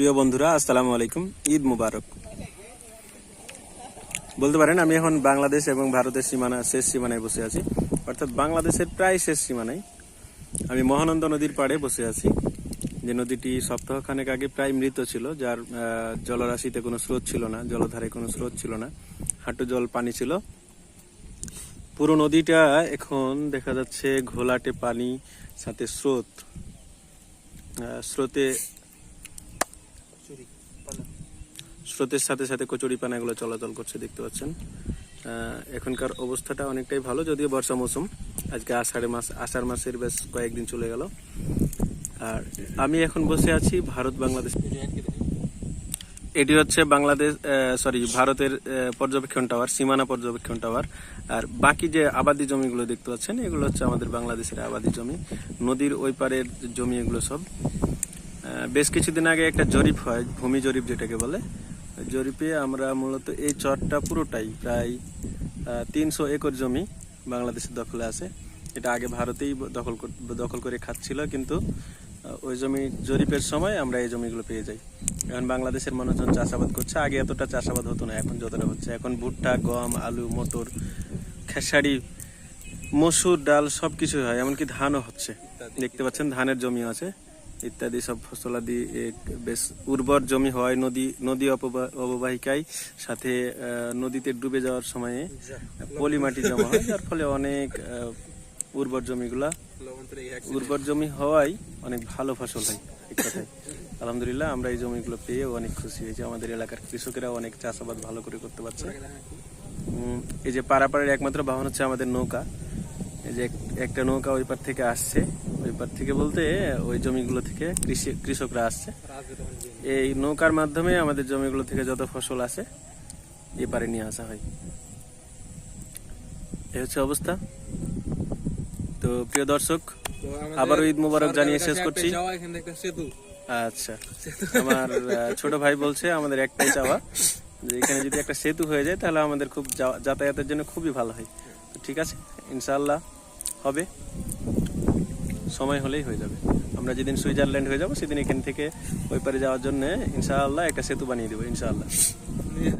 প্রিয় বন্ধুরা, আসসালামু আলাইকুম। ঈদ মুবারক। বলতে পারেন, আমি এখন বাংলাদেশ এবং ভারতের সীমানা, শেষ সীমানায় বসে আছি। অর্থাৎ বাংলাদেশের প্রায় শেষ সীমানায়। আমি মহানন্দ নদীর পাড়ে বসে আছি, যে নদীটি সপ্তাহখানেক আগে প্রায় মৃত ছিল, যার জলরাশিতে কোনো স্রোত ছিল না, জলধারে কোনো স্রোত ছিল না, হাঁটু জল পানি ছিল। পুরো নদীটা এখন দেখা যাচ্ছে ঘোলাটে পানি, সাথে স্রোত। স্রোতে স্রোতের সাথে সাথে কচুরি পানাগুলো চলাচল করছে, দেখতে পাচ্ছেন। এখনকার অবস্থাটা অনেকটাই ভালো, যদিও বর্ষা মৌসুম। আজকে আষাঢ় মাস, আষাঢ় মাসের বেশ কয়েকদিন চলে গেল। আর আমি এখন বসে আছি ভারত বাংলাদেশ এটি হচ্ছে বাংলাদেশ সরি ভারতের পর্যবেক্ষণ টাওয়ার, সীমানা পর্যবেক্ষণ টাওয়ার। আর বাকি যে আবাদি জমিগুলো দেখতে পাচ্ছেন, এগুলো হচ্ছে আমাদের বাংলাদেশের আবাদি জমি। নদীর ওই পারের জমি এগুলো সব। বেশ কিছুদিন আগে একটা জরিপ হয় ভূমি জরিপ যেটাকে বলে। জরিপে আমরা মূলত এই চরটা পুরোটাই প্রায় তিনশো একর জমি বাংলাদেশের দখলে আছে। এটা আগে ভারতেই দখল কর- দখল করে খাচ্ছিল কিন্তু ওই জমি জরিপের সময় আমরা এই জমিগুলো পেয়ে যাই। এখন বাংলাদেশের মানুষজন চাষাবাদ করছে আগে এতটা চাষাবাদ হতো না এখন যতটা হচ্ছে। এখন ভুট্টা গম আলু মটর খেসারি মসুর ডাল সব কিছু হয় এমনকি ধানও হচ্ছে। দেখতে পাচ্ছেন ধানের জমি আছে। ইত্যাদি সব ফসলাদি বেশ উর্বর জমি হয় নদী নদী অববাহিকায়। সাথে নদীতে ডুবে যাওয়ার সময়ে পলি মাটি জমা হয়, যার ফলে অনেক উর্বর জমিগুলা উর্বর জমি হওয়ায় অনেক ভালো ফসল হয় আলহামদুলিল্লাহ, আমরা এই জমিগুলো পেয়ে অনেক খুশি হয়েছি। আমাদের এলাকার কৃষকেরা অনেক চাষাবাদ ভালো করে করতে পারছে। এই যে পারাপাড়ের একমাত্র বাহন হচ্ছে আমাদের নৌকা। এই যে একটা নৌকা ওই পার থেকে আসছে। ওই পার থেকে বলতে ওই জমিগুলো থেকে কৃষি কৃষকরা আসছে। এই নৌকার মাধ্যমে আমাদের জমিগুলো থেকে যত ফসল আসে এপারে নিয়ে আসা হয়। এই হচ্ছে অবস্থা। তো প্রিয় দর্শক আবার ঈদ মোবারক জানিয়ে শেষ করছি। আচ্ছা। আমার ছোট ভাই বলছে আমাদের একটাই চাওয়া যে এখানে যদি একটা সেতু হয়ে যায় তাহলে আমাদের খুব যাতায়াতের জন্য খুবই ভালো হয়। ঠিক আছে ইনশাআল্লাহ। হবে। সময় হলেই হয়ে যাবে। আমরা যেদিন সুইজারল্যান্ড হয়ে যাব, সেদিন এখান থেকে ওই পারে যাওয়ার জন্য ইনশাআল্লাহ একটা সেতু বানিয়ে দেবো, ইনশাআল্লাহ।